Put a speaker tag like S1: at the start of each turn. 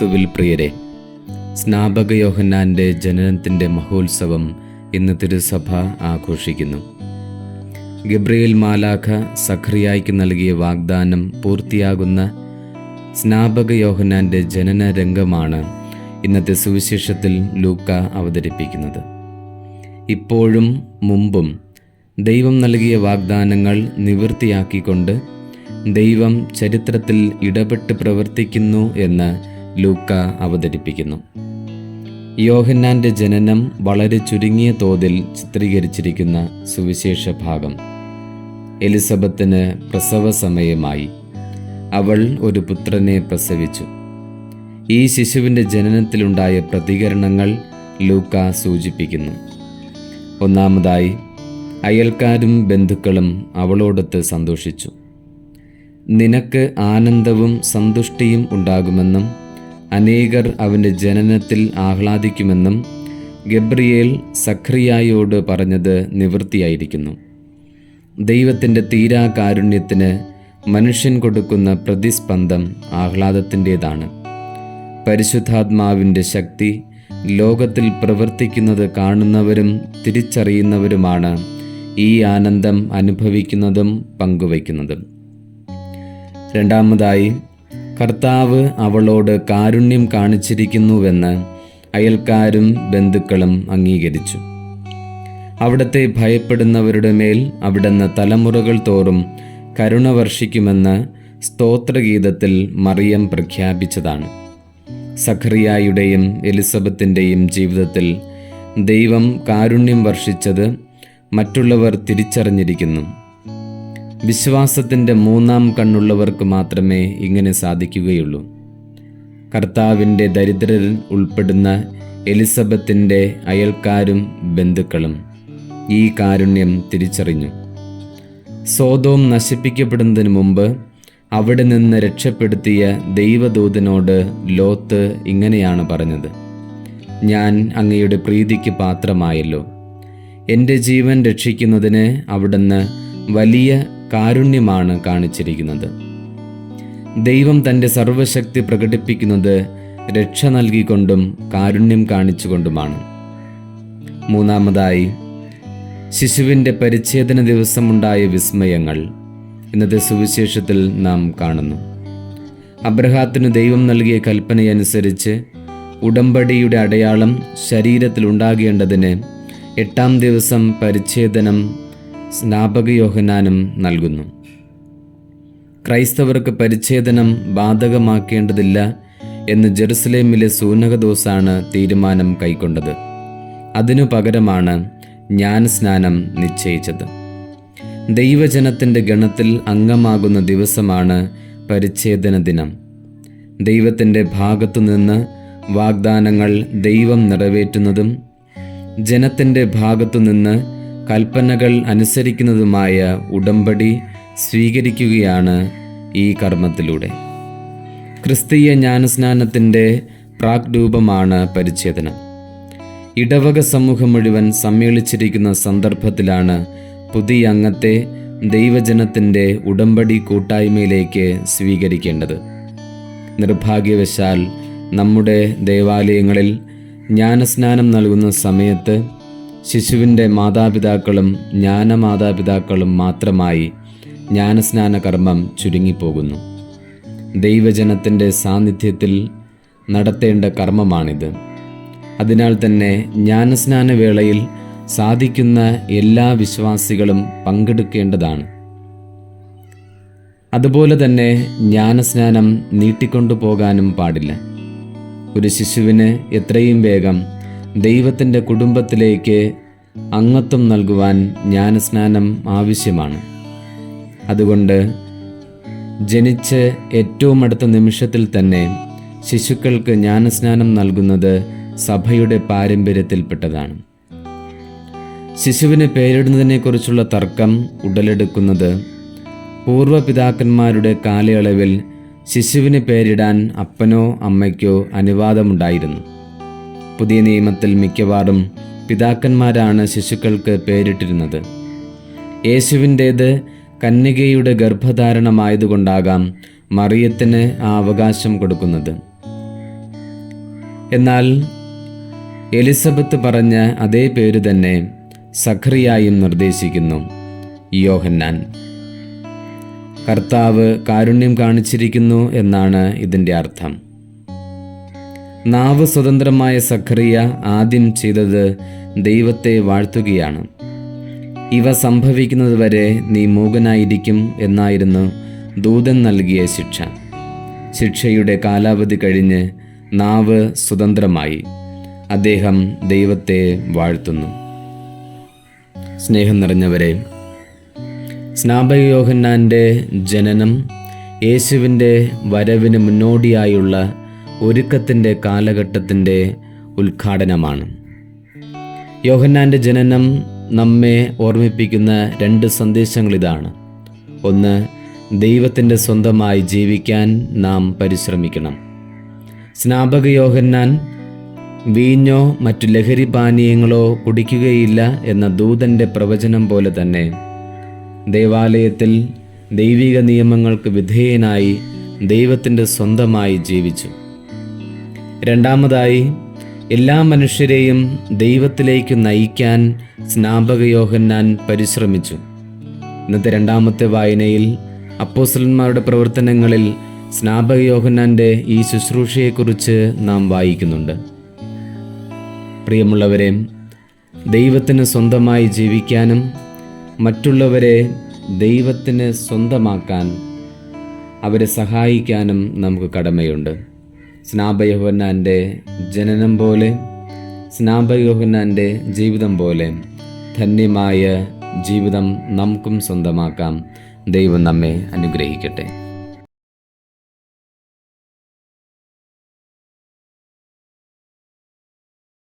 S1: ക്രിസ്തുവിൽ പ്രിയരെ സ്നാപക യോഹന്നാന്റെ ജനനത്തിന്റെ മഹോത്സവം ഇന്ന് തിരുസഭ ആഘോഷിക്കുന്നു. ഗബ്രിയേൽ മാലാഖ സഖറിയായ്ക്ക് നൽകിയ വാഗ്ദാനം പൂർത്തിയാകുന്ന സ്നാപക യോഹന്നാന്റെ ജനന രംഗമാണ് ഇന്നത്തെ സുവിശേഷത്തിൽ ലൂക്ക അവതരിപ്പിക്കുന്നത്. ഇപ്പോഴും മുമ്പും ദൈവം നൽകിയ വാഗ്ദാനങ്ങൾ നിവൃത്തിയാക്കിക്കൊണ്ട് ദൈവം ചരിത്രത്തിൽ ഇടപെട്ട് പ്രവർത്തിക്കുന്നു എന്ന് ലൂക്ക അവതരിപ്പിക്കുന്നു. യോഹന്നാന്റെ ജനനം വളരെ ചുരുങ്ങിയ തോതിൽ ചിത്രീകരിച്ചിരിക്കുന്ന സുവിശേഷ ഭാഗം. എലിസബത്തിന് പ്രസവ സമയമായി. അവൾ ഒരു പുത്രനെ പ്രസവിച്ചു. ഈ ശിശുവിന്റെ ജനനത്തിലുണ്ടായ പ്രതികരണങ്ങൾ ലൂക്ക സൂചിപ്പിക്കുന്നു. ഒന്നാമതായി അയൽക്കാരും ബന്ധുക്കളും അവളോടൊത്ത് സന്തോഷിച്ചു. നിനക്ക് ആനന്ദവും സന്തുഷ്ടിയും ഉണ്ടാകുമെന്നും അനേകർ അവന്റെ ജനനത്തിൽ ആഹ്ലാദിക്കുമെന്നും ഗബ്രിയേൽ സഖ്രിയായോട് പറഞ്ഞത് നിവൃത്തിയായിരിക്കുന്നു. ദൈവത്തിന്റെ തീരാ കാരുണ്യത്തിന് മനുഷ്യൻ കൊടുക്കുന്ന പ്രതിസ്പന്ദം ആഹ്ലാദത്തിന്റേതാണ് പരിശുദ്ധാത്മാവിന്റെ ശക്തി ലോകത്തിൽ പ്രവർത്തിക്കുന്നത് കാണുന്നവരും തിരിച്ചറിയുന്നവരുമാണ് ഈ ആനന്ദം അനുഭവിക്കുന്നതും പങ്കുവയ്ക്കുന്നതും. രണ്ടാമതായി കർത്താവ് അവളോട് കാരുണ്യം കാണിച്ചിരിക്കുന്നുവെന്ന് അയൽക്കാരും ബന്ധുക്കളും അംഗീകരിച്ചു. അവിടത്തെ ഭയപ്പെടുന്നവരുടെ മേൽ അവിടുന്ന് തലമുറകൾ തോറും കരുണ വർഷിക്കുമെന്ന് സ്തോത്രഗീതത്തിൽ മറിയം പ്രഖ്യാപിച്ചതാണ്. സഖറിയായുടെയും എലിസബത്തിന്റെയും ജീവിതത്തിൽ ദൈവം കാരുണ്യം വർഷിച്ചത് മറ്റുള്ളവർ തിരിച്ചറിഞ്ഞിരിക്കുന്നു. വിശ്വാസത്തിന്റെ മൂന്നാം കണ്ണുള്ളവർക്ക് മാത്രമേ ഇങ്ങനെ സാധിക്കുകയുള്ളൂ. കർത്താവിന്റെ ദരിദ്രരിൽ ഉൾപ്പെടുന്ന എലിസബത്തിന്റെ അയൽക്കാരും ബന്ധുക്കളും ഈ കാരുണ്യം തിരിച്ചറിഞ്ഞു. സോതോം നശിപ്പിക്കപ്പെടുന്നതിന് മുമ്പ് അവിടെ നിന്ന് രക്ഷപ്പെടുത്തിയ ദൈവദൂതനോട് ലോത്ത് ഇങ്ങനെയാണ് പറഞ്ഞത്. ഞാൻ അങ്ങയുടെ പ്രീതിക്ക് പാത്രമായല്ലോ. എന്റെ ജീവൻ രക്ഷിക്കുന്നതിന് അവിടുന്ന് വലിയ കാരുണ്യമാണ് കാണിച്ചിരിക്കുന്നത്. ദൈവം തന്റെ സർവശക്തി പ്രകടിപ്പിക്കുന്നത് രക്ഷ നൽകിക്കൊണ്ടും കാരുണ്യം കാണിച്ചുകൊണ്ടുമാണ്. മൂന്നാമതായി ശിശുവിന്റെ പരിച്ഛേദന ദിവസമുണ്ടായ വിസ്മയങ്ങൾ ഇന്നത്തെ സുവിശേഷത്തിൽ നാം കാണുന്നു. അബ്രഹാത്തിന് ദൈവം നൽകിയ കൽപ്പനയനുസരിച്ച് ഉടമ്പടിയുടെ അടയാളം ശരീരത്തിൽ ഉണ്ടാകേണ്ടതിന് എട്ടാം ദിവസം പരിച്ഛേദനം സ്നാപകയോഹനാനും നൽകുന്നു. ക്രൈസ്തവർക്ക് പരിച്ഛേദനം ബാധകമാക്കേണ്ടതില്ല എന്ന് ജെറുസലേമിലെ സൂനകദോസാണ് തീരുമാനം കൈക്കൊണ്ടത്. അതിനു പകരമാണ് ജ്ഞാനസ്നാനം നിശ്ചയിച്ചത്. ദൈവജനത്തിന്റെ ഗണത്തിൽ അംഗമാകുന്ന ദിവസമാണ് പരിച്ഛേദന ദിനം. ദൈവത്തിന്റെ ഭാഗത്തുനിന്ന് വാഗ്ദാനങ്ങൾ ദൈവം നിറവേറ്റുന്നതും ജനത്തിന്റെ ഭാഗത്തുനിന്ന് കൽപ്പനകൾ അനുസരിക്കുന്നതുമായ ഉടമ്പടി സ്വീകരിക്കുകയാണ് ഈ കർമ്മത്തിലൂടെ. ക്രിസ്തീയ ജ്ഞാനസ്നാനത്തിന്റെ പ്രാഗ്രൂപമാണ് പരിച്ഛേദനം. ഇടവക സമൂഹം മുഴുവൻ സമ്മേളിച്ചിരിക്കുന്ന സന്ദർഭത്തിലാണ് പുതിയ അംഗത്തെ ദൈവജനത്തിന്റെ ഉടമ്പടി കൂട്ടായ്മയിലേക്ക് സ്വീകരിക്കേണ്ടത്. നിർഭാഗ്യവശാൽ നമ്മുടെ ദേവാലയങ്ങളിൽ ജ്ഞാനസ്നാനം നൽകുന്ന സമയത്ത് ശിശുവിന്റെ മാതാപിതാക്കളും ജ്ഞാനമാതാപിതാക്കളും മാത്രമായി ജ്ഞാനസ്നാന കർമ്മം ചുരുങ്ങിപ്പോകുന്നു. ദൈവജനത്തിന്റെ സാന്നിധ്യത്തിൽ നടത്തേണ്ട കർമ്മമാണിത്. അതിനാൽ തന്നെ ജ്ഞാനസ്നാന വേളയിൽ സാധിക്കുന്ന എല്ലാ വിശ്വാസികളും പങ്കെടുക്കേണ്ടതാണ്. അതുപോലെ തന്നെ ജ്ഞാനസ്നാനം നീട്ടിക്കൊണ്ടു പോകാനും പാടില്ല. ഒരു ശിശുവിന് എത്രയും വേഗം ദൈവത്തിന്റെ കുടുംബത്തിലേക്ക് അംഗത്വം നൽകുവാൻ ജ്ഞാനസ്നാനം ആവശ്യമാണ്. അതുകൊണ്ട് ജനിച്ച് ഏറ്റവും അടുത്ത നിമിഷത്തിൽ തന്നെ ശിശുക്കൾക്ക് ജ്ഞാനസ്നാനം നൽകുന്നത് സഭയുടെ പാരമ്പര്യത്തിൽപ്പെട്ടതാണ്. ശിശുവിന് പേരിടുന്നതിനെക്കുറിച്ചുള്ള തർക്കം ഉടലെടുക്കുന്നത് പൂർവപിതാക്കന്മാരുടെ കാലയളവിൽ ശിശുവിന് പേരിടാൻ അപ്പനോ അമ്മയ്ക്കോ അനുവാദമുണ്ടായിരുന്നു. പുതിയ നിയമത്തിൽ മിക്കവാറും പിതാക്കന്മാരാണ് ശിശുക്കൾക്ക് പേരിട്ടിരുന്നത്. യേശുവിന്റേത് കന്യകയുടെ ഗർഭധാരണമായതുകൊണ്ടാകാം മറിയത്തിന് ആ അവകാശം കൊടുക്കുന്നത്. എന്നാൽ എലിസബത്ത് പറഞ്ഞ അതേ പേര് തന്നെ സഖറിയായും നിർദ്ദേശിക്കുന്നു. യോഹന്നാൻ കർത്താവ് കാരുണ്യം കാണിച്ചിരിക്കുന്നു എന്നാണ് ഇതിന്റെ അർത്ഥം. നാവ് സ്വതന്ത്രമായ സഖറിയ ആദ്യം ചെയ്തത് ദൈവത്തെ വാഴ്ത്തുകയാണ്. ഇവ സംഭവിക്കുന്നതുവരെ നീ മൂകനായിരിക്കും എന്നായിരുന്നു ദൂതൻ നൽകിയ ശിക്ഷ. ശിക്ഷയുടെ കാലാവധി കഴിഞ്ഞ് നാവ് സ്വതന്ത്രമായി. അദ്ദേഹം ദൈവത്തെ വാഴ്ത്തുന്നു. സ്നേഹം നിറഞ്ഞവരെ സ്നാപകയോഹന്നാന്റെ ജനനം യേശുവിന്റെ വരവിന് മുന്നോടിയായുള്ള ഒരുക്കത്തിന്റെ കാലഘട്ടത്തിന്റെ ഉദ്ഘാടനമാണ്. യോഹന്നാന്റെ ജനനം നമ്മെ ഓർമ്മിപ്പിക്കുന്ന രണ്ട് സന്ദേശങ്ങൾ ഇതാണ്. ഒന്ന് ദൈവത്തിന്റെ സ്വന്തമായി ജീവിക്കാൻ നാം പരിശ്രമിക്കണം. സ്നാപക യോഹന്നാൻ വീഞ്ഞോ മറ്റു ലഹരി പാനീയങ്ങളോ കുടിക്കുകയില്ല എന്ന ദൂതന്റെ പ്രവചനം പോലെ തന്നെ ദേവാലയത്തിൽ ദൈവിക നിയമങ്ങൾക്ക് വിധേയനായി ദൈവത്തിന്റെ സ്വന്തമായി ജീവിച്ചു. രണ്ടാമതായി എല്ലാ മനുഷ്യരെയും ദൈവത്തിലേക്ക് നയിക്കാൻ സ്നാപക യോഹന്നാൻ പരിശ്രമിച്ചു. ഇന്നത്തെ രണ്ടാമത്തെ വായനയിൽ അപ്പോസ്റ്റലന്മാരുടെ പ്രവർത്തനങ്ങളിൽ സ്നാപക യോഹന്നാന്റെ ഈ ശുശ്രൂഷയെക്കുറിച്ച് നാം വായിക്കുന്നുണ്ട്. പ്രിയമുള്ളവരെ ദൈവത്തിന് സ്വന്തമായി ജീവിക്കാനും മറ്റുള്ളവരെ ദൈവത്തിന് സ്വന്തമാക്കാൻ അവരെ സഹായിക്കാനും നമുക്ക് കടമയുണ്ട്. സ്നാപയോഹന്നാന്റെ ജനനം പോലെ സ്നാപയോഹന്നാന്റെ ജീവിതം പോലെ ധന്യമായ ജീവിതം നമുക്കും സ്വന്തമാക്കാം. ദൈവം നമ്മെ അനുഗ്രഹിക്കട്ടെ.